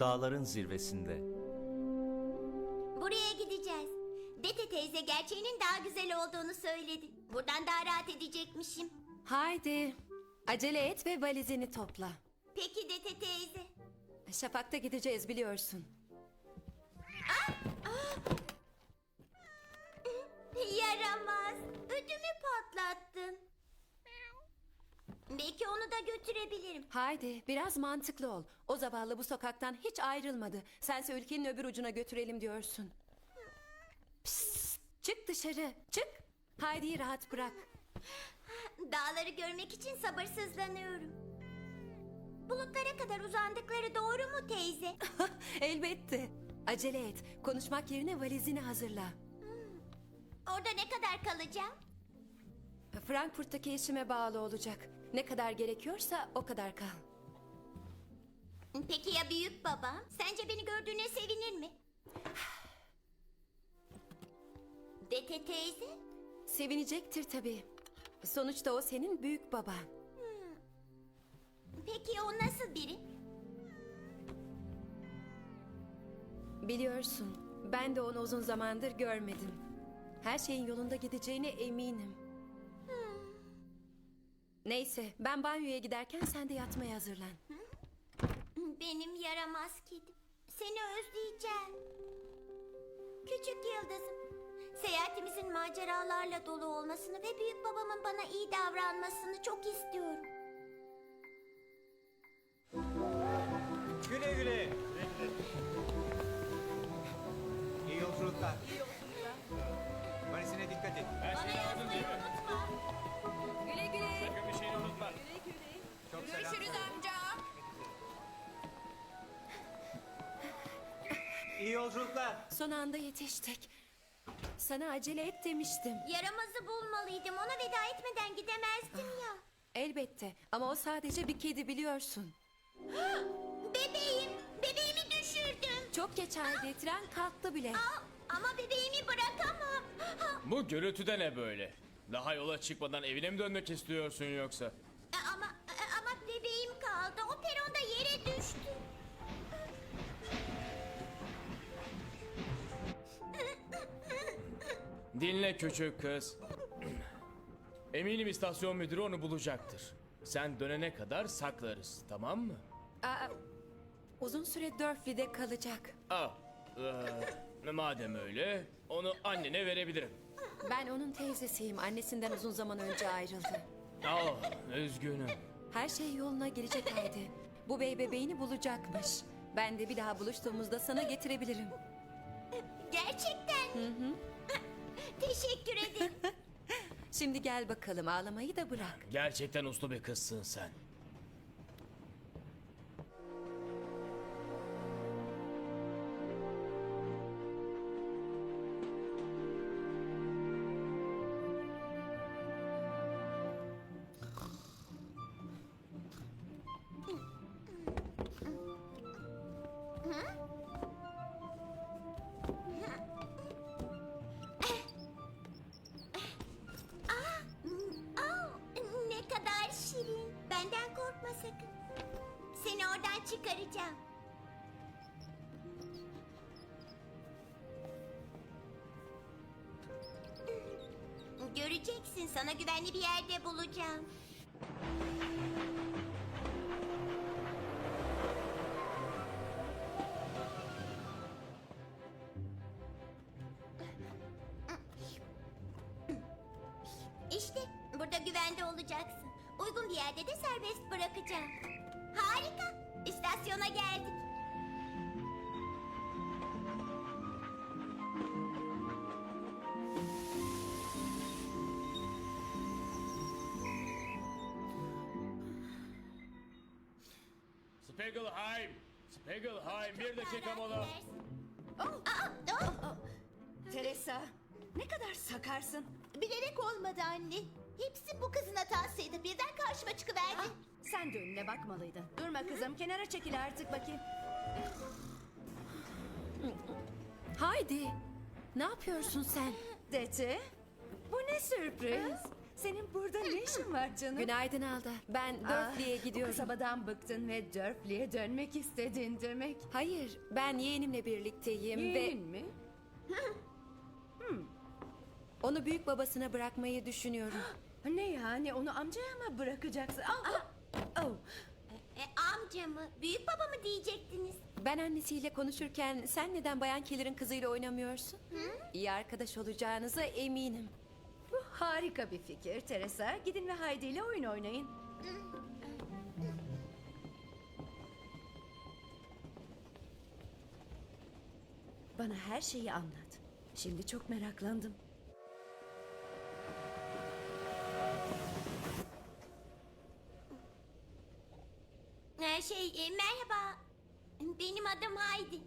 Dağların zirvesinde. Buraya gideceğiz. Dete teyze gerçeğinin daha güzel olduğunu söyledi. Buradan daha rahat edecekmişim. Haydi. Acele et ve valizini topla. Peki Dete teyze. Şafak'ta gideceğiz biliyorsun. Yaramaz. Belki onu da götürebilirim. Haydi biraz mantıklı ol. O zavallı bu sokaktan hiç ayrılmadı. Sense ülkenin öbür ucuna götürelim diyorsun. Psst, çık dışarı çık. Haydi'yi rahat bırak. Dağları görmek için sabırsızlanıyorum. Bulutlara kadar uzandıkları doğru mu teyze? Elbette. Acele et. Konuşmak yerine valizini hazırla. Orada ne kadar kalacağım? Frankfurt'taki işime bağlı olacak. Ne kadar gerekiyorsa o kadar kal. Peki ya büyük babam? Sence beni gördüğüne sevinir mi? Dete teyze? Sevinecektir tabii. Sonuçta o senin büyük baban. Peki o nasıl biri? Biliyorsun, ben de onu uzun zamandır görmedim. Her şeyin yolunda gideceğine eminim. Neyse, ben banyoya giderken sen de yatmaya hazırlan. Benim yaramaz kedim. Seni özleyeceğim. Küçük yıldızım. Seyahatimizin maceralarla dolu olmasını ve büyük babamın bana iyi davranmasını çok istiyorum. İyi yolculuklar. Son anda yetiştik. Sana acele et demiştim. Yaramazı bulmalıydım. Ona veda etmeden gidemezdim ya. Elbette ama o sadece bir kedi biliyorsun. Bebeğim. Bebeğimi düşürdüm. Çok geç halde tren kalktı bile. Aa, ama bebeğimi bırakamam. Bu gürültü de ne böyle? Daha yola çıkmadan evine mi dönmek istiyorsun yoksa? Dinle küçük kız. Eminim istasyon müdürü onu bulacaktır. Sen dönene kadar saklarız, tamam mı? Aa, uzun süre Dörfli'de kalacak. Aa, eee, madem öyle, onu annene verebilirim. Ben onun teyzesiyim. Annesinden uzun zaman önce ayrıldı. Aa, üzgünüm. Her şey yoluna girecek Haydi. Bu bey bebeğini bulacakmış. Ben de bir daha buluştuğumuzda sana getirebilirim. Gerçekten mi? Teşekkür ederim. Şimdi gel bakalım ağlamayı da bırak. Gerçekten uslu bir kızsın sen. Göreceksin sana güvenli bir yerde bulacağım. Spiegelheim! Spiegelheim, bir dakika mola. Affedersin. Aa, oh. Teresa, ne kadar sakarsın. Bilerek olmadı anne. Hepsi bu kızın hatasıydı. Birden karşıma çıkıverdi. Ah, sen de önüne bakmalıydın. Durma kızım, kenara çekil artık bakayım. Haydi. Ne yapıyorsun sen? Dete, bu ne sürpriz. Senin burada ne işin var canım? Günaydın Alda. Ben Ah, Dörfli'ye Bu gidiyorum. kasabadan bıktın ve Dörfli'ye dönmek istedin demek. Hayır, ben yeğenimle birlikteyim Yeğenin ve mi? onu büyük babasına bırakmayı düşünüyorum. Ne yani onu amcaya mı bırakacaksın? Ah, ah, oh. E, amca mı? Büyük baba mı diyecektiniz? Ben annesiyle konuşurken sen neden Bayan Keller'ın kızıyla oynamıyorsun? İyi arkadaş olacağınıza eminim. Harika bir fikir Teresa. Gidin ve Haydi ile oyun oynayın. Bana her şeyi anlat. Şimdi çok meraklandım. Ee, şey, e, merhaba. Benim adım Haydi.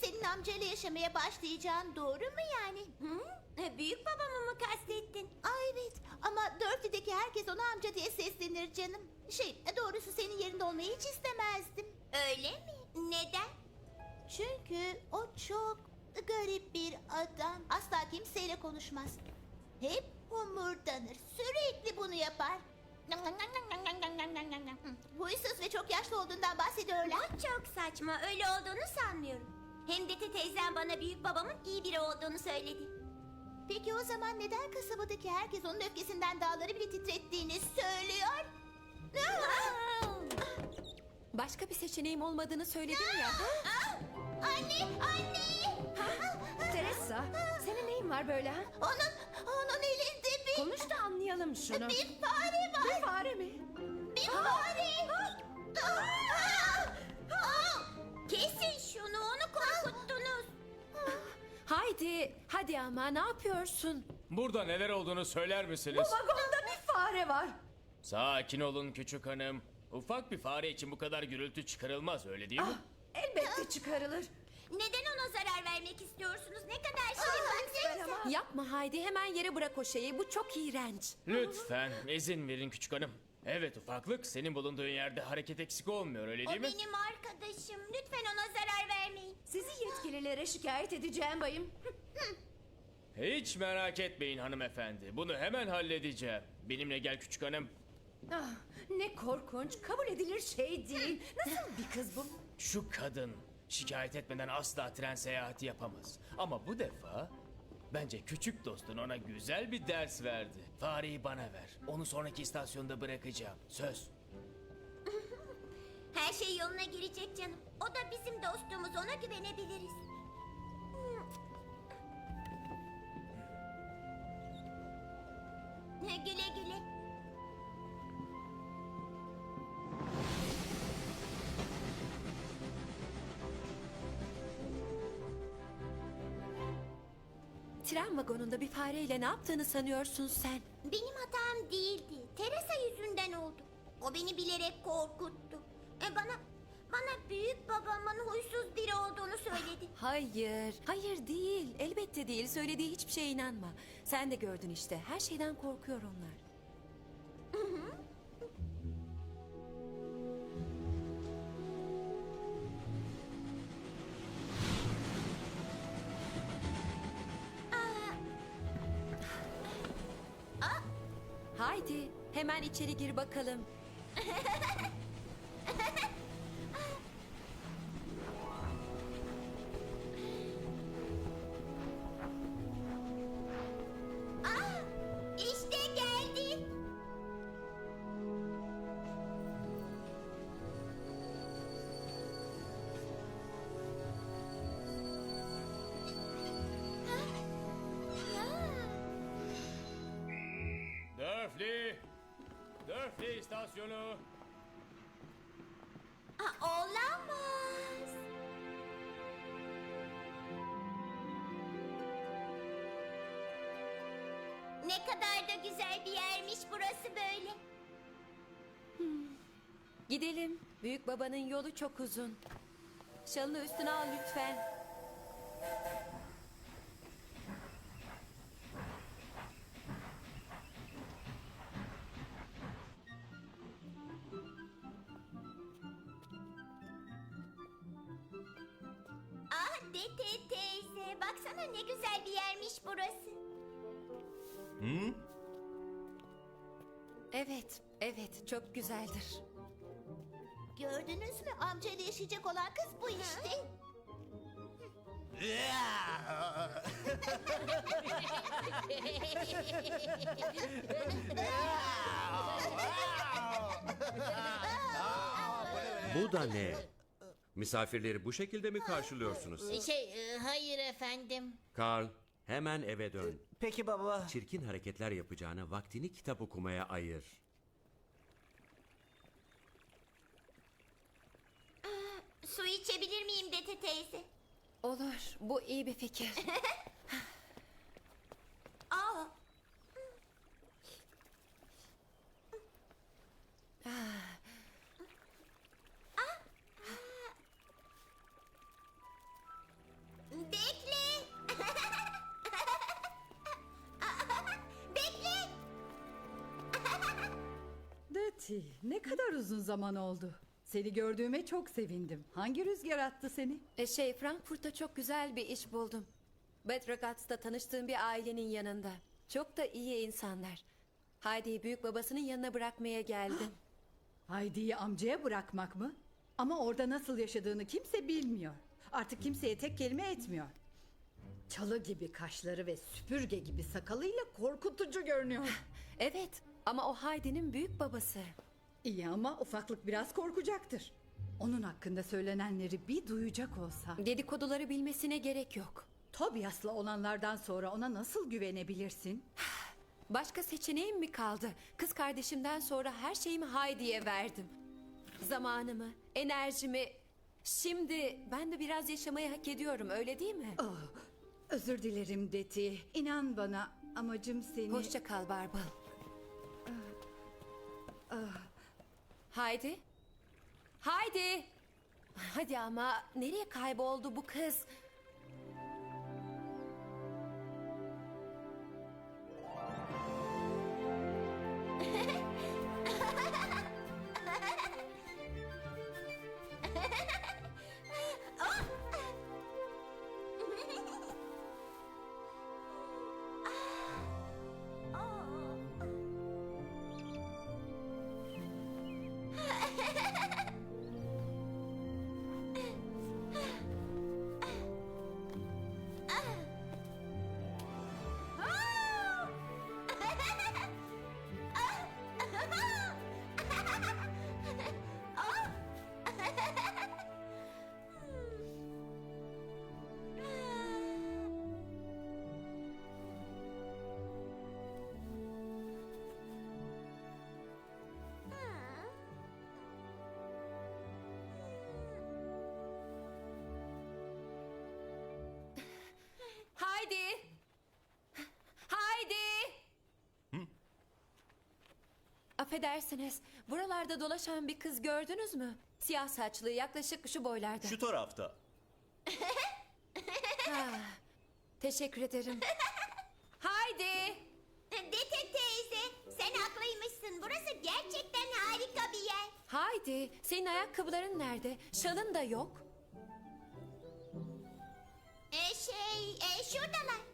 Senin amcayla yaşamaya başlayacağın doğru mu yani? Hı? E, Büyük babamı mı kastettin? Aa, evet ama Dörtlü'deki herkes ona amca diye seslenir canım. Şey doğrusu senin yerinde olmayı hiç istemezdim. Öyle mi? Neden? Çünkü o çok garip bir adam. Asla kimseyle konuşmaz. Hep homurdanır. Sürekli bunu yapar. Huysuz ve çok yaşlı olduğundan bahsediyorlar. Bu çok saçma. Öyle olduğunu sanmıyorum. Hem de teyzem bana büyük babamın iyi biri olduğunu söyledi. Peki o zaman neden kasabadaki herkes onun öfkesinden dağları bile titrettiğini söylüyor? Başka bir seçeneğim olmadığını söyledim ya. anne, anne! Teresa, senin neyin var böyle ha? Onun, onun elinde bir, Konuş da anlayalım şunu. bir fare var. Bir fare mi? Bir fare. Kesin şunu, onu korkuttunuz. Haydi, hadi ama ne yapıyorsun? Burada neler olduğunu söyler misiniz? Vagonda bir fare var. Sakin olun küçük hanım. Ufak bir fare için bu kadar gürültü çıkarılmaz öyle değil mi? Elbette çıkarılır. Neden ona zarar vermek istiyorsunuz? Ne kadar şirin baksanıza. Ama Yapma Haydi, hemen yere bırak o şeyi. Bu çok iğrenç. Lütfen izin verin küçük hanım. Evet ufaklık senin bulunduğun yerde hareket eksik olmuyor öyle O değil mi? benim arkadaşım. Lütfen ona zarar vermeyin. sizi yetkililere şikayet edeceğim bayım. Hiç merak etmeyin hanımefendi. Bunu hemen halledeceğim. Benimle gel küçük hanım. Ah, ne korkunç, kabul edilir şey değil. Nasıl bir kız bu? Şu kadın şikayet etmeden asla tren seyahati yapamaz. Ama bu defa bence küçük dostun ona güzel bir ders verdi. Fareyi bana ver. Onu sonraki istasyonda bırakacağım. Söz. Her şey yoluna girecek canım. O da bizim dostumuz. Ona güvenebiliriz. Güle güle. Tren vagonunda bir fareyle ne yaptığını sanıyorsun sen? Benim hatam değildi. Teresa yüzünden oldu. O beni bilerek korkuttu. E bana bana büyük babamın huysuz biri olduğunu söyledi. Hayır, hayır değil. Elbette değil. Söylediği hiçbir şeye inanma. Sen de gördün işte. Her şeyden korkuyor onlar. Haydi, hemen içeri gir bakalım. İstasyonu! Aa, olamaz. Ne kadar da güzel bir yermiş burası böyle. Gidelim. Büyük babanın yolu çok uzun. Şalını üstüne al lütfen. Dete teyze baksana ne güzel bir yermiş burası. Evet, evet çok güzeldir. Gördünüz mü? Amcayla yaşayacak olan kız bu işte. Bu da ne? Misafirleri bu şekilde mi karşılıyorsunuz? Şey, hayır efendim. Karl, hemen eve dön. Peki baba. Çirkin hareketler yapacağına vaktini kitap okumaya ayır. Su içebilir miyim Dete teyze? Olur, bu iyi bir fikir. Aa, bekle. Deti, ne kadar uzun zaman oldu. Seni gördüğüme çok sevindim. Hangi rüzgar attı seni? E şey, Frankfurt'ta çok güzel bir iş buldum. Bad Ragatz'ta tanıştığım bir ailenin yanında. Çok da iyi insanlar. Haydi'yi büyük babasının yanına bırakmaya geldim. Haydi'yi amcaya bırakmak mı? Ama orada nasıl yaşadığını kimse bilmiyor. Artık kimseye tek kelime etmiyor. Çalı gibi kaşları ve süpürge gibi sakalıyla korkutucu görünüyor. evet, ama o Haydi'nin büyük babası. İyi ama ufaklık biraz korkacaktır. Onun hakkında söylenenleri bir duyacak olsa. Dedikoduları bilmesine gerek yok. Tobias'la olanlardan sonra ona nasıl güvenebilirsin? Başka seçeneğim mi kaldı? Kız kardeşimden sonra her şeyimi Haydi'ye verdim. Zamanımı, enerjimi... Şimdi ben de biraz yaşamayı hak ediyorum öyle değil mi? Oh, özür dilerim Deti. İnan bana amacım seni... Hoşça kal Barbal. Haydi. Haydi. Hadi ama nereye kayboldu bu kız? Affedersiniz. Buralarda dolaşan bir kız gördünüz mü? Siyah saçlı, yaklaşık şu boylarda. Şu tarafta. Teşekkür ederim. Haydi. Dete teyze, sen haklıymışsın. Burası gerçekten harika bir yer. Haydi. Senin ayakkabıların nerede? Şalın da yok. E şey, e, şuradalar.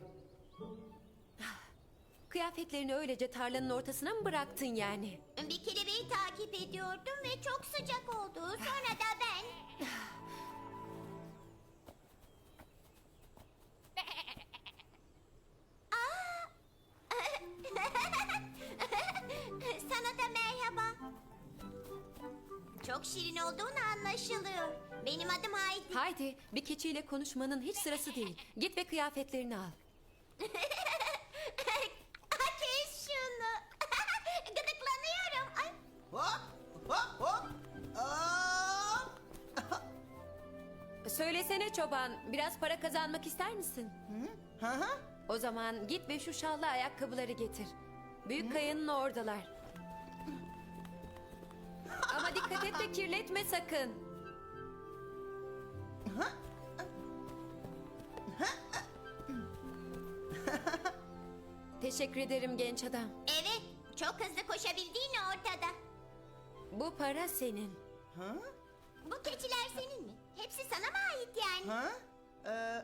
Kıyafetlerini öylece tarlanın ortasına mı bıraktın yani? Bir kelebeği takip ediyordum ve çok sıcak oldu. Sonra da ben... Aa! Sana da merhaba. Çok şirin olduğun anlaşılıyor. Benim adım Haydi. Haydi. Bir keçiyle konuşmanın hiç sırası değil. Git ve kıyafetlerini al. Kes şunu. Gıdıklanıyorum. Ay. Hop hop hop. Hop. Söylesene çoban. Biraz para kazanmak ister misin? Hı hı. O zaman git ve şu şallı ayakkabıları getir. Büyük kayanın oradalar. Ama dikkat et de kirletme sakın. Teşekkür ederim genç adam. Evet, çok hızlı koşabildiğin ortada. Bu para senin. Bu keçiler senin mi? Hepsi sana mı ait yani? Ha? Ee,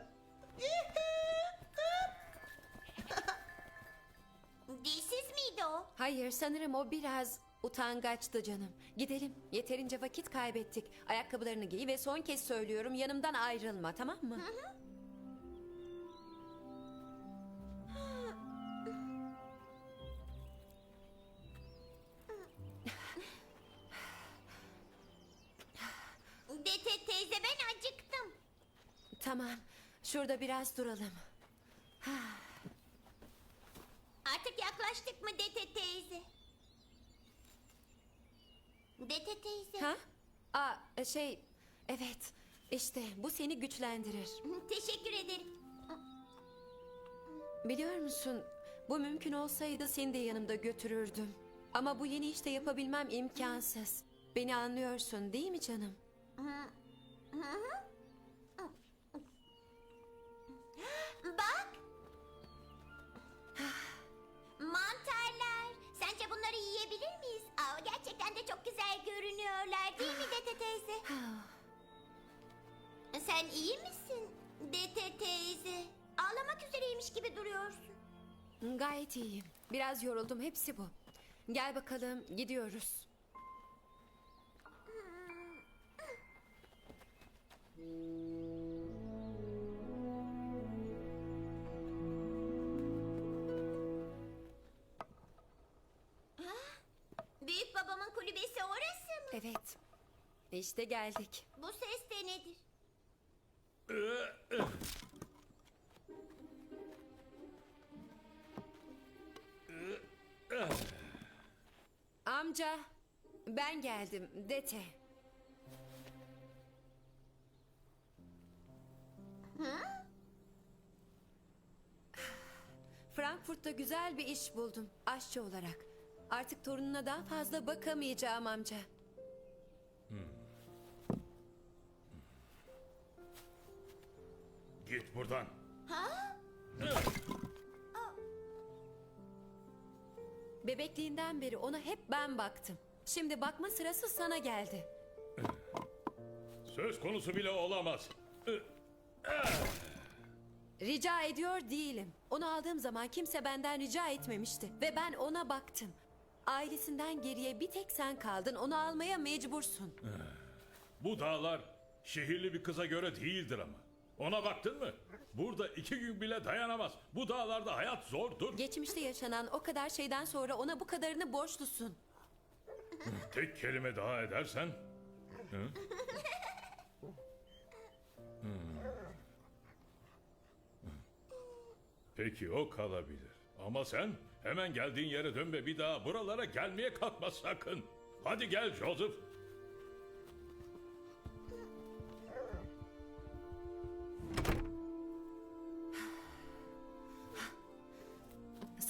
Dilsiz miydi o? Hayır sanırım o biraz utangaçtı canım. Gidelim. Yeterince vakit kaybettik. Ayakkabılarını giy ve son kez söylüyorum yanımdan ayrılma tamam mı? Dete Tamam. Şurada biraz duralım. Artık yaklaştık mı Dete teyze? Dete teyze. Ha? Aa şey evet. İşte bu seni güçlendirir. Teşekkür ederim. Biliyor musun? Bu mümkün olsaydı seni de yanımda götürürdüm. Ama bu yeni işte yapabilmem imkansız. Beni anlıyorsun değil mi canım? Bak. Çok güzel görünüyorlar değil mi Dete teyze? Sen iyi misin Dete teyze? Ağlamak üzereymiş gibi duruyorsun. Gayet iyiyim. Biraz yoruldum hepsi bu. Gel bakalım gidiyoruz. Büyük Evet. İşte geldik. Bu ses de nedir? Amca ben geldim Dete. Frankfurt'ta güzel bir iş buldum aşçı olarak. Artık torununa daha fazla bakamayacağım amca. Git buradan. Bebekliğinden beri ona hep ben baktım. Şimdi bakma sırası sana geldi. Söz konusu bile olamaz. Rica ediyor değilim. Onu aldığım zaman kimse benden rica etmemişti. Ve ben ona baktım. Ailesinden geriye bir tek sen kaldın. Onu almaya mecbursun. Bu dağlar şehirli bir kıza göre değildir ama. Ona baktın mı? Burada iki gün bile dayanamaz. Bu dağlarda hayat zordur. Geçmişte yaşanan o kadar şeyden sonra ona bu kadarını borçlusun. Tek kelime daha edersen... Hı? Hmm. Peki o kalabilir. Ama sen hemen geldiğin yere dön ve bir daha buralara gelmeye kalkma sakın. Hadi gel Joseph.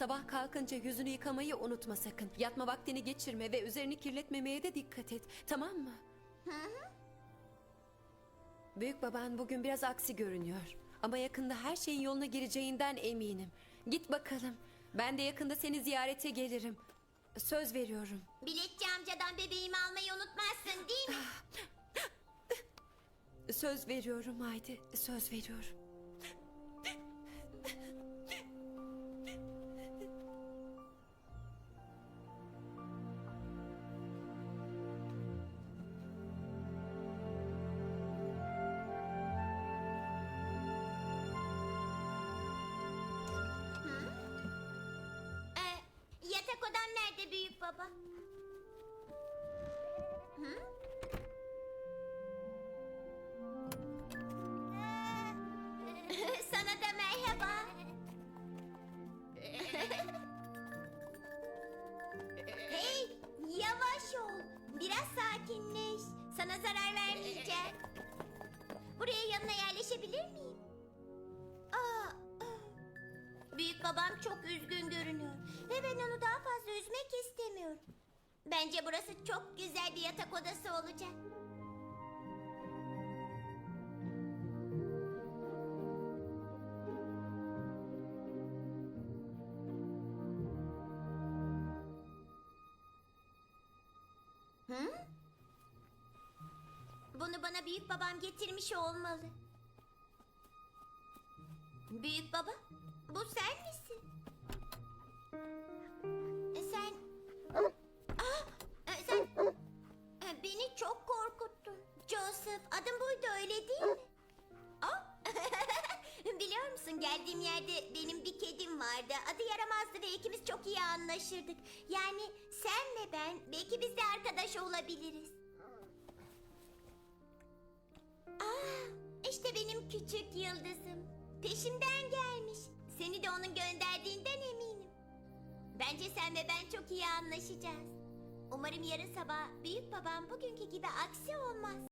Sabah kalkınca yüzünü yıkamayı unutma sakın. Yatma vaktini geçirme ve üzerini kirletmemeye de dikkat et. Tamam mı? Büyük baban bugün biraz aksi görünüyor. Ama yakında her şeyin yoluna gireceğinden eminim. Git bakalım. Ben de yakında seni ziyarete gelirim. Söz veriyorum. Biletçi amcadan bebeğimi almayı unutmazsın değil mi? Söz veriyorum Haydi. Söz veriyorum. Nerede büyük baba? Hı? Sana da merhaba. hey, yavaş ol. Biraz sakinleş. Sana zarar vermeyeceğim. Buraya yanına yerleşebilir miyim? Büyük babam çok üzgün görünüyor ve ben onu daha fazla üzmek istemiyorum. Bence burası çok güzel bir yatak odası olacak. Hı? Bunu bana büyük babam getirmiş olmalı. Büyük baba, bu sen misin? E, sen... Aa, sen... E, beni çok korkuttun. Joseph adın buydu öyle değil mi? Aa, ah, Biliyor musun geldiğim yerde benim bir kedim vardı. Adı yaramazdı ve ikimiz çok iyi anlaşırdık. Yani sen ve ben belki biz de arkadaş olabiliriz. Aa, işte benim küçük yıldızım. Peşimden gelmiş. Seni de onun gönderdiğinden eminim. Bence sen ve ben çok iyi anlaşacağız. Umarım yarın sabah büyük babam bugünkü gibi aksi olmaz.